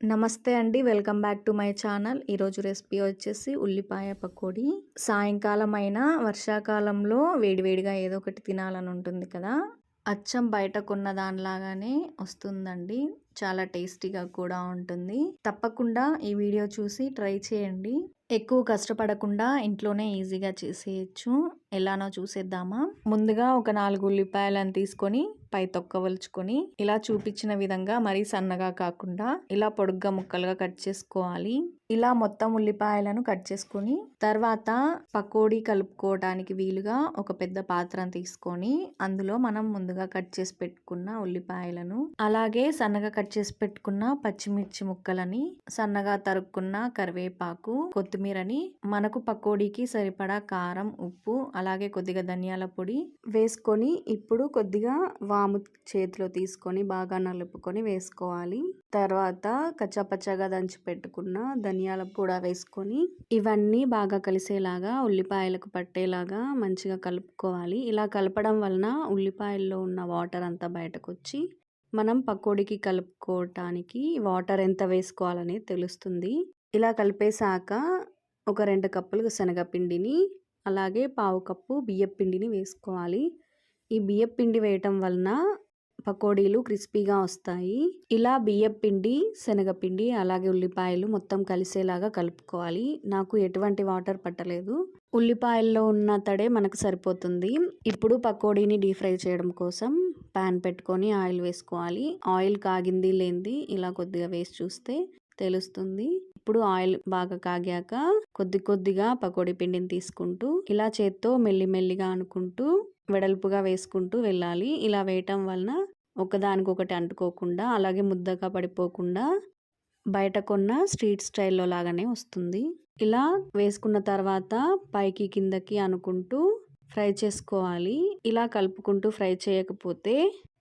నమస్తే అండి. Welcome back to my channel. ఈరోజు రెసిపీ వచ్చేసి ఉల్లిపాయ పకోడీ. సాయంకాలం అయినా వర్షాకాలంలో వేడివేడిగా ఏదో ఒకటి తినాలని ఉంటుంది కదా. అచ్చం బయట కొన్న దానిలాగానే వస్తుందండి. చాలా టేస్టీగా కూడా ఉంటుంది. తప్పకుండా ఈ వీడియో చూసి ట్రై చేయండి. ఎక్కువ కష్టపడకుండా ఇంట్లోనే ఈజీగా చేసేయచ్చు. ఎలానో చూసేద్దామా? ముందుగా ఒక నాలుగు ఉల్లిపాయలను తీసుకొని పై తొక్క వలుచుకొని ఇలా చూపించిన విధంగా మరీ సన్నగా కాకుండా ఇలా పొడుగ్గా ముక్కలుగా కట్ చేసుకోవాలి. ఇలా మొత్తం ఉల్లిపాయలను కట్ చేసుకొని తర్వాత పకోడీ కలుపుకోవడానికి వీలుగా ఒక పెద్ద పాత్రను తీసుకొని అందులో మనం ముందుగా కట్ చేసి పెట్టుకున్న ఉల్లిపాయలను అలాగే సన్నగా కట్ చేసి పెట్టుకున్న పచ్చిమిర్చి ముక్కలని సన్నగా తరుక్కున్న కరివేపాకు కొత్తిమీరని మనకు పకోడీకి సరిపడా కారం ఉప్పు అలాగే కొద్దిగా ధనియాల పొడి వేసుకొని ఇప్పుడు కొద్దిగా వాము చేతిలో తీసుకొని బాగా నలుపుకొని వేసుకోవాలి. తర్వాత కచ్చపచ్చగా దంచి పెట్టుకున్న ధనియాల కూడా వేసుకొని ఇవన్నీ బాగా కలిసేలాగా ఉల్లిపాయలకు పట్టేలాగా మంచిగా కలుపుకోవాలి. ఇలా కలపడం వలన ఉల్లిపాయల్లో ఉన్న వాటర్ అంతా బయటకు వచ్చి మనం పకోడీకి కలుపుకోవటానికి వాటర్ ఎంత వేసుకోవాలనేది తెలుస్తుంది. ఇలా కలిపేశాక ఒక రెండు కప్పులు శనగపిండిని అలాగే పావు కప్పు బియ్యపిండిని వేసుకోవాలి. ఈ బియ్యపిండి వేయటం వలన పకోడీలు క్రిస్పీగా వస్తాయి. ఇలా బియ్యపిండి శనగపిండి అలాగే ఉల్లిపాయలు మొత్తం కలిసేలాగా కలుపుకోవాలి. నాకు ఎటువంటి వాటర్ పట్టలేదు. ఉల్లిపాయల్లో ఉన్న తడే మనకు సరిపోతుంది. ఇప్పుడు పకోడీని డీప్ ఫ్రై చేయడం కోసం ప్యాన్ పెట్టుకొని ఆయిల్ వేసుకోవాలి. ఆయిల్ కాగింది లేనిది ఇలా కొద్దిగా వేసి చూస్తే తెలుస్తుంది. ఇప్పుడు ఆయిల్ బాగా కాగాక కొద్ది కొద్దిగా పకోడీ పిండిని తీసుకుంటూ ఇలా చేత్తో మెల్లిమెల్లిగా అనుకుంటూ వెడల్పుగా వేసుకుంటూ వెళ్ళాలి. ఇలా వేయటం వలన ఒకదానికొకటి అంటుకోకుండా అలాగే ముద్దగా పడిపోకుండా బయట కొన్న స్ట్రీట్ స్టైల్లో లాగానే వస్తుంది. ఇలా వేసుకున్న తర్వాత పైకి కిందకి అనుకుంటూ ఫ్రై చేసుకోవాలి. ఇలా కలుపుకుంటూ ఫ్రై చేయకపోతే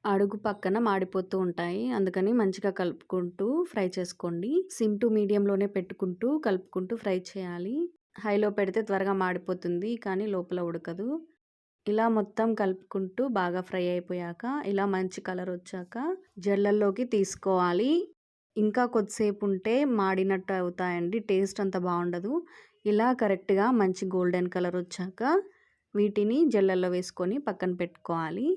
అడుగు పక్కన మాడిపోతూ ఉంటాయి. అందుకని మంచిగా కలుపుకుంటూ ఫ్రై చేసుకోండి. సిమ్ టు మీడియంలోనే పెట్టుకుంటూ కలుపుకుంటూ ఫ్రై చేయాలి. హైలో పెడితే త్వరగా మాడిపోతుంది కానీ లోపల ఉడకదు. ఇలా మొత్తం కలుపుకుంటూ బాగా ఫ్రై అయిపోయాక ఇలా మంచి కలర్ వచ్చాక జల్లల్లోకి తీసుకోవాలి. ఇంకా కొద్దిసేపు ఉంటే మాడినట్టు అవుతాయండి టేస్ట్ అంత బాగుండదు. ఇలా కరెక్ట్గా మంచి గోల్డెన్ కలర్ వచ్చాక వీటిని జల్లల్లో వేసుకొని పక్కన పెట్టుకోవాలి.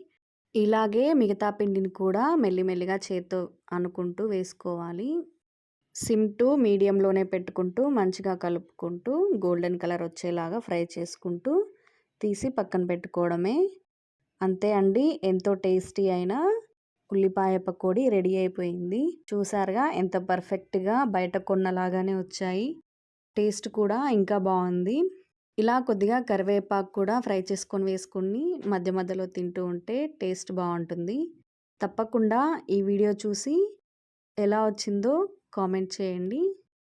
ఇలాగే మిగతా పిండిని కూడా మెల్లిమెల్లిగా చేత్తో అనుకుంటూ వేసుకోవాలి. సిమ్ టు మీడియంలోనే పెట్టుకుంటూ మంచిగా కలుపుకుంటూ గోల్డెన్ కలర్ వచ్చేలాగా ఫ్రై చేసుకుంటూ తీసి పక్కన పెట్టుకోవడమే. అంతే అండి. ఎంతో టేస్టీ అయిన ఉల్లిపాయ పకోడీ రెడీ అయిపోయింది. చూసారుగా ఎంత పర్ఫెక్ట్గా బయట కొన్నలాగానే వచ్చాయి. టేస్ట్ కూడా ఇంకా బాగుంది. ఇలా కొద్దిగా కరివేపాకు కూడా ఫ్రై చేసుకొని వేసుకొని మధ్య మధ్యలో తింటూ ఉంటే టేస్ట్ బాగుంటుంది. తప్పకుండా ఈ వీడియో చూసి ఎలా వచ్చిందో కామెంట్ చేయండి.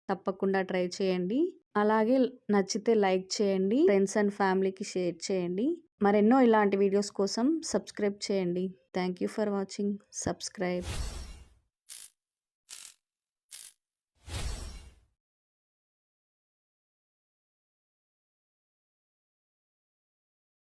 తప్పకుండా ట్రై చేయండి. అలాగే నచ్చితే లైక్ చేయండి ఫ్రెండ్స్ అండ్ ఫ్యామిలీకి షేర్ చేయండి. మరెన్నో ఇలాంటి వీడియోస్ కోసం సబ్స్క్రైబ్ చేయండి. Thank you for watching. Subscribe.